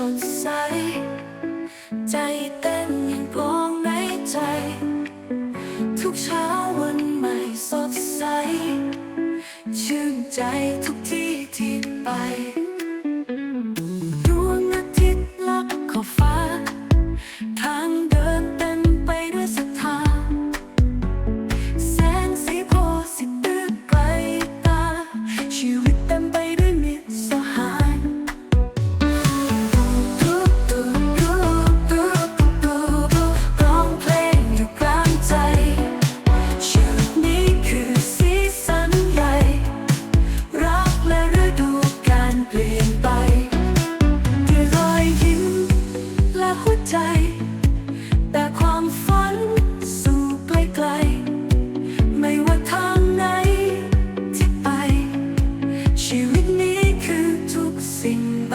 สดใส ใจเต้นย่งพวงในใจ ทุกเช้าวันใหม่สดใส ชื่นใจทุกที่ที่ไป ใจ แต่ความฝันสู่ไกลไม่ว่าทางไหนที่ไป ชีวิตนี้คือทุกสิ่งไป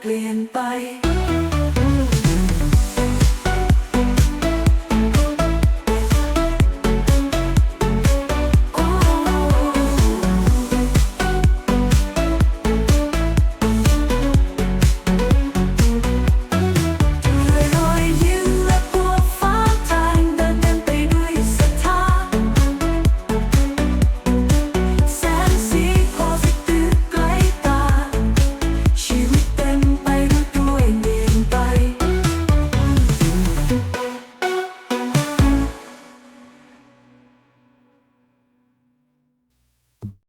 เปลี่ยนไป